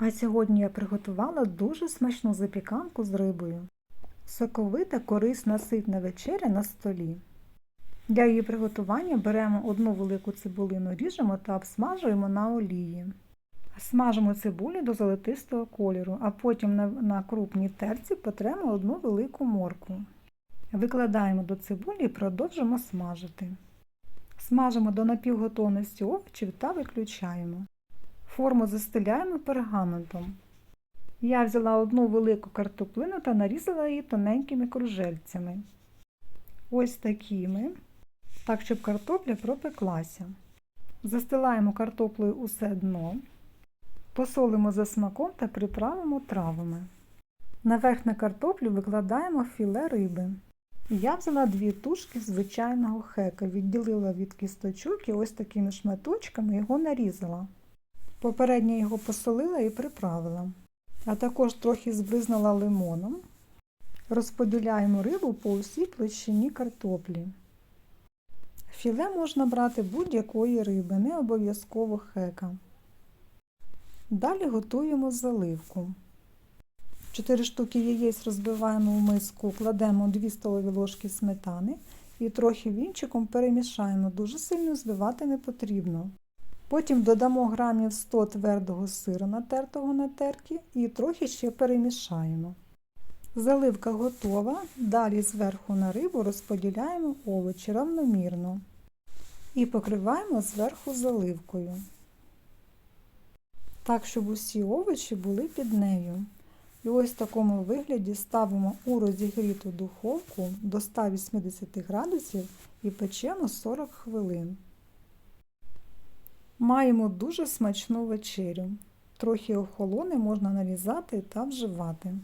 А сьогодні я приготувала дуже смачну запіканку з рибою. Соковита, корисна, ситна вечеря на столі. Для її приготування беремо одну велику цибулину, ріжемо та обсмажуємо на олії. Смажимо цибулю до золотистого кольору, а потім на, на крупній терці потремо одну велику моркву. Викладаємо до цибулі і продовжимо смажити. Смажимо до напівготовності овочів та виключаємо. Форму застеляємо пергаментом. Я взяла одну велику картоплину та нарізала її тоненькими кружельцями. Ось такими, так, щоб картопля пропеклася. Застилаємо картоплею усе дно, посолимо за смаком та приправимо травами. Наверх на картоплю викладаємо філе риби. Я взяла дві тушки звичайного хека, відділила від кісточок і ось такими шматочками його нарізала. Попередньо його посолила і приправила. А також трохи збризнула лимоном. Розподіляємо рибу по усій площині картоплі. Філе можна брати будь-якої риби, не обов'язково хека. Далі готуємо заливку. 4 штуки яєць розбиваємо в миску, кладемо 2 столові ложки сметани і трохи вінчиком перемішаємо. Дуже сильно збивати не потрібно. Потім додамо грамів 100 твердого сиру натертого на терки і трохи ще перемішаємо. Заливка готова. Далі зверху на рибу розподіляємо овочі равномірно і покриваємо зверху заливкою. Так, щоб усі овочі були під нею. І ось в такому вигляді ставимо у розігріту духовку до 180 градусів і печемо 40 хвилин. Маємо дуже смачну вечерю. Трохи охолони можна нарізати та вживати.